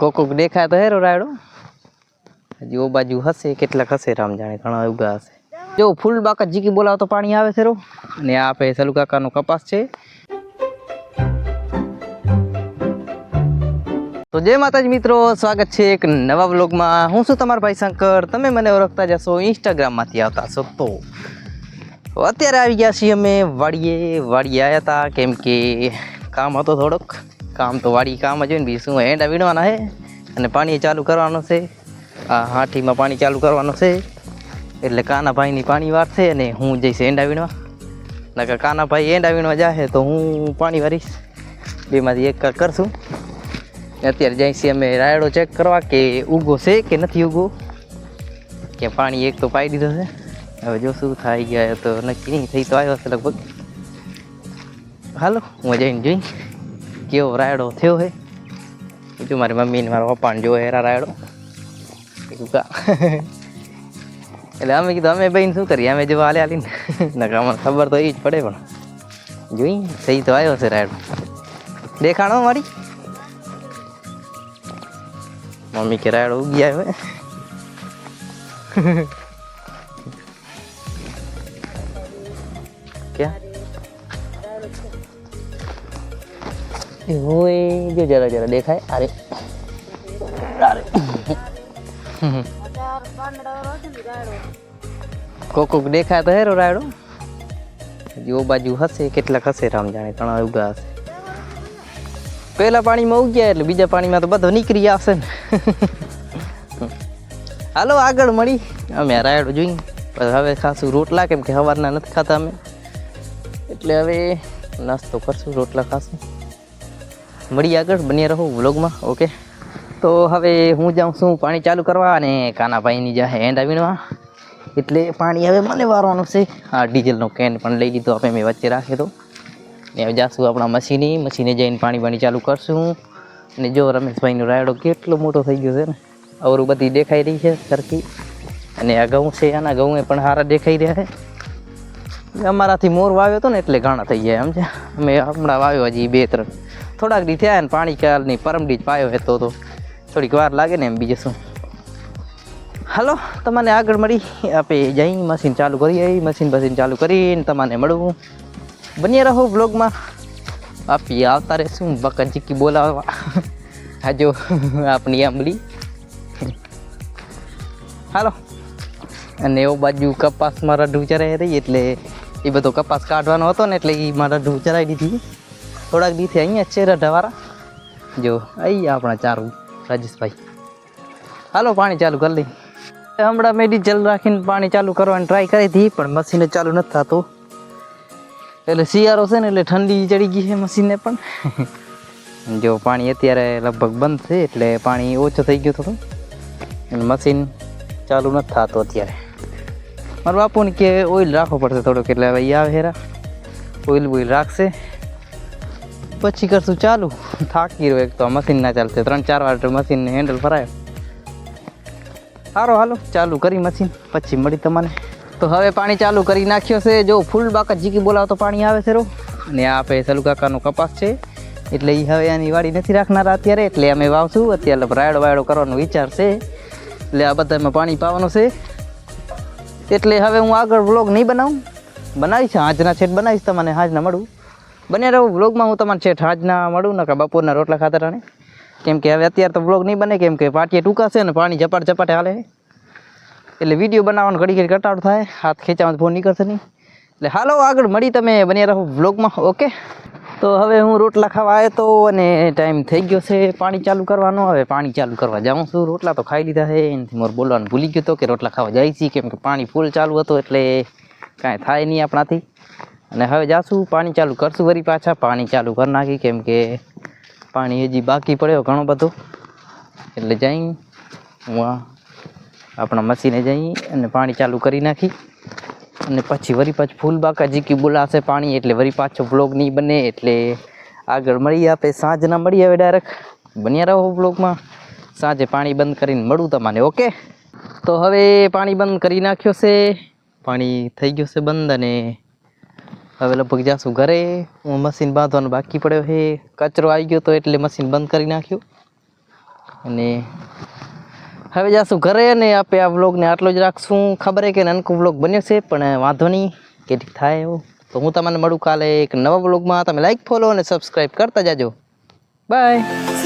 કોક કોક દેખાય તો હેરો રાયડો? હજી ઓ બાજુ હશે, કેટલાક હશે, રામ જાણે ઘણા ઉગા હશે. જો, ફૂલ બાકા જીકી બોલાવો તો પાણી આવે છે રો. અને આ આપે સલુ કાકાનો કપાસ છે. તો જય માતાજી મિત્રો, સ્વાગત છે એક નવા વ્લોગમાં. હું છું તમારો ભાઈ શંકર. તમે મને ઓળખતા જશો ઇન્સ્ટાગ્રામમાંથી આવતા છો તો. અત્યારે આવી ગયા છીએ અમે. વાડીએ વાડીએ આવ્યા હતા કેમ કે કામ હતો થોડોક. કામ તો વાડી કામ જ હોય ને બીજું શું એંડા વીણવાના છે અને પાણી ચાલુ કરવાનું છે. આ હાથીમાં પાણી ચાલુ કરવાનું છે. એટલે કાનાભાઈની પાણી વાર અને હું જઈશ એંડા વીણવા. નકર કાનાભાઈ એંડા વીણવા જાશે તો હું પાણી વારીશ. બેમાંથી એક કરશું. અત્યારે જઈશી અમે રાયડો ચેક કરવા કે ઉગો છે કે નથી ઉગો કે પાણી એક તો પાઈ દીધો છે. હવે જો શું થાય ગયા તો નક્કી નહીં, થઈ તો આવ્યો છે લગભગ. હાલો, હું જઈને જોઈ કેવો રાયડો થયો છે જો મારી મમ્મીને મારા પપ્પાને જો હેરા રાયડો. એટલે અમે કીધું, અમે બહેન શું કરીએ? અમે જેવા હાલે હાલીને. નકર અમને ખબર તો એ જ પડે પણ. જોઈ સહી તો આવ્યો છે રાયડો. દેખાણો મારી? મમ્મી કે રાયડો ઉગી આવ્યો ક્યાં? હોય જો જરા જરા દેખાય. અરે. અરે. કોક કોક દેખાય તો હેરો રાયડો. જો બાજુ હશે, કેટલાક હશે રામ જાણે ત્રણ ઉગા હશે. પહેલા પાણીમાં ઉગ્યા એટલે બીજા પાણીમાં તો બધો નીકળી આવશે ને. હાલો, આગળ મળી. અમે રાયડો જોઈ હવે ખાસું રોટલા કેમ કે સવારના નથી ખાતા અમે. એટલે હવે નાસ્તો કરશું, રોટલા ખાશું. મળી આગળ બની રહો વ્લોગમાં, ઓકે? તો હવે હું જાઉં છું પાણી ચાલુ કરવા અને કાનાભાઈની જાહે એન્ડ આવીણવા એટલે પાણી હવે મને વારવાનું છે. આ ડીઝલનો કેન પણ લઈ લીધો, આપણે મેં વચ્ચે રાખ્યો તો. ને હવે જાશું આપણા મશીની, મશીને જઈને પાણી પાણી ચાલુ કરશું. અને જો રમેશભાઈનો રાયડો કેટલો મોટો થઈ ગયો છે ને. અવરું બધી દેખાઈ રહી છે સરખી. અને આ ઘઉં છે, આના ઘઉં એ પણ સારા દેખાઈ રહ્યા છે. અમારાથી મોર વાવ્યો હતો ને એટલે ઘણા થઈ ગયા એમ છે અમે હમણાં વાવ્યો હજી બે, ત્રણ. થોડાક દી થયા ને પાણી કાલની પરમડી જ પાયો હતો. તો થોડીક વાર લાગે ને એમ બીજું શું. હાલો, તમને આગળ મળી આપણે જઈ મશીન ચાલુ કરીએ મશીન મશીન ચાલુ કરીને તમને મળવું બની રહો બ્લોગમાં આપી આવતા રહેશું બકા ચીકી બોલાવવા. હાજો આપણી આંબલી હાલો. અને એવો બાજુ કપાસમાં રઢું ચરાઈ રહી, એટલે એ બધો કપાસ કાઢવાનો હતો ને, એટલે એ મારા રઢું ચરાઈ દીધી. થોડાક દીથી અહીંયા છે રઢાવાળા જો, અહીંયા આપણા ચારું, રાજેશભાઈ. હાલો, પાણી ચાલુ કરી લઈ હમણાં મેં ડીઝલ રાખીને પાણી ચાલુ કરવાની ટ્રાય કરી હતી, પણ મશીને ચાલુ નથી થતું. એટલે શિયાળો છે ને, એટલે ઠંડી ચડી ગઈ છે મશીનને પણ. જો, પાણી અત્યારે લગભગ બંધ છે, એટલે પાણી ઓછું થઈ ગયું હતું. અને મશીન ચાલુ નથી થતું અત્યારે. મારા બાપુને કે ઓઇલ રાખવો પડશે થોડુંક, એટલે હવે આવે હેરા. ઓઇલ બોઇલ રાખશે. પછી કરશું ચાલુ. થાકી રહ્યો એક તો મશીન ના ચાલશે. ત્રણ, ચાર વાર મશીનને હેન્ડલ ફરાયો સારો હાલો, ચાલુ કરી મશીન પછી મળી તમને. તો હવે પાણી ચાલુ કરી નાખ્યો છે. જો ફૂલ બાકા જીકી બોલાવો તો પાણી આવે છે રો. અને આ આપણે સલુ કાકાનો કપાસ છે. એટલે એ હવે આની વાડી નથી રાખનારા અત્યારે. એટલે અમે વાવશું. અત્યારે રાયડો વાયડો કરવાનો વિચાર છે. એટલે આ બધામાં પાણી પાવાનું છે. એટલે હવે હું આગળ વ્લોગ નહીં બનાવું. બનાવીશ. આજના છેટ બનાવીશ. તમને હાજના મળું. બને રહો વ્લોગમાં હું તમારે છેઠ હાજના મળું ને કે બપોરના રોટલા ખાતા રાણે કેમ કે હવે અત્યારે તો વ્લોગ નહીં બને, કેમ કે પાટીએ ટૂંકા છે ને, પાણી ઝપાટ ઝપાટે હાલે. એટલે વીડિયો બનાવવાનો ઘડી ઘડી કટાડો થાય, હાથ ખેંચામાં ફોન નીકળશે નહીં. એટલે હાલો, આગળ મળી તમે બની રહો વ્લોગમાં ઓકે? તો હવે હું રોટલા ખાવા આવ્યો તો, અને ટાઈમ થઈ ગયો છે, પાણી ચાલુ કરવાનો. હવે પાણી ચાલુ કરવા જાઉં છું. રોટલા તો ખાઈ લીધા છે, એનાથી મોર બોલવાનું ભૂલી ગયો હતો કે રોટલા ખાવા જાય છે, કેમ કે પાણી ફૂલ ચાલુ હતું, એટલે કાંઈ થાય નહીં આપણાથી. અને હવે જાશું, પાણી ચાલુ કરશું વરી પાછા. પાણી ચાલુ કરી નાખી, કેમ કે પાણી હજી બાકી પડ્યો ઘણો બધો. એટલે જઈ, હું આપણા મશીને જઈ અને પાણી ચાલુ કરી નાખી. અને પછી વરી પાછું ફૂલ બાકા જીકી બોલાશે પાણી, એટલે વળી પાછો બ્લોગ નહીં બને, એટલે આગળ મળી આપે, સાંજના મળીએ આવે ડાયરેક્ટ બન્યા રહો બ્લોગમાં સાંજે પાણી બંધ કરીને મળું તમને, ઓકે? તો હવે પાણી બંધ કરી નાખ્યો છે. પાણી થઈ ગયું છે બંધ અને હવે લગભગ જાશું ઘરે. હું મશીન બાંધવાનું બાકી પડ્યો છે. કચરો આવી ગયો તો એટલે મશીન બંધ કરી નાખ્યું. અને હવે જાશું ઘરે અને આપણે આ વ્લોગને આટલો જ રાખશું. ખબર છે કે નાનકો વ્લોગ બન્યો છે, પણ વાંધો નહીં. કેટલીક થાય એવો. તો હું તમને મળું કાલે એક નવા વ્લોગમાં. તમે લાઈક ફોલો અને સબસ્ક્રાઈબ કરતા જાજો. બાય